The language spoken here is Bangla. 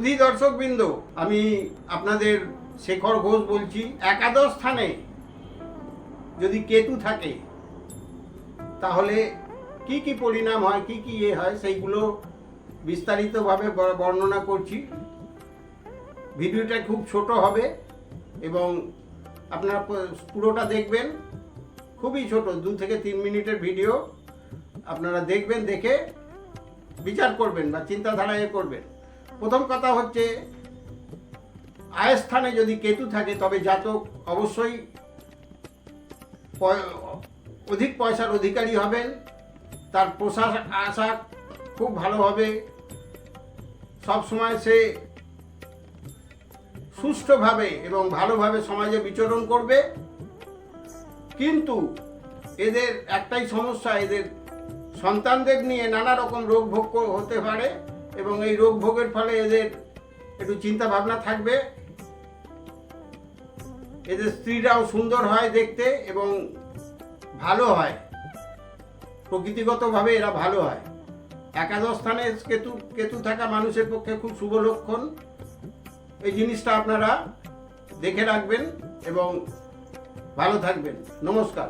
সুধী দর্শকবৃন্দ, আমি আপনাদের শেখর ঘোষ বলছি, একাদশ স্থানে যদি কেতু থাকে, তাহলে কি কি পরিণাম হয়, কি কি ইয়ে হয়, সেইগুলো বিস্তারিতভাবে বর্ণনা করছি। ভিডিওটা খুব ছোট হবে এবং আপনারা পুরোটা দেখবেন। খুবই ছোট, দু থেকে তিন মিনিটের ভিডিও। আপনারা দেখবেন, দেখে বিচার করবেন বা চিন্তাধারা এ করবেন। প্রথম কথা হচ্ছে আয় স্থানে যদি কেতু থাকে, তবে জাতক অবশ্যই অধিক পয়সার অধিকারী হবেন। তার পোশাক আশাক খুব ভালো হবে। সবসময় সে সুষ্ঠুভাবে এবং ভালোভাবে সমাজে বিচরণ করবে। কিন্তু এদের একটাই সমস্যা, এদের সন্তানদের নিয়ে নানা রকম রোগ ভোগ হতে পারে। এবং এই রোগ ভোগের ফলে এদের একটু চিন্তা ভাবনা থাকবে। এদের স্ত্রীরাও সুন্দর হয় দেখতে এবং ভালো হয়। প্রকৃতিগতভাবে এরা ভালো হয়। একাদশ স্থানে কেতু কেতু থাকা মানুষের পক্ষে খুব শুভ লক্ষণ। এই জিনিসটা আপনারা দেখে রাখবেন এবং ভালো থাকবেন। নমস্কার।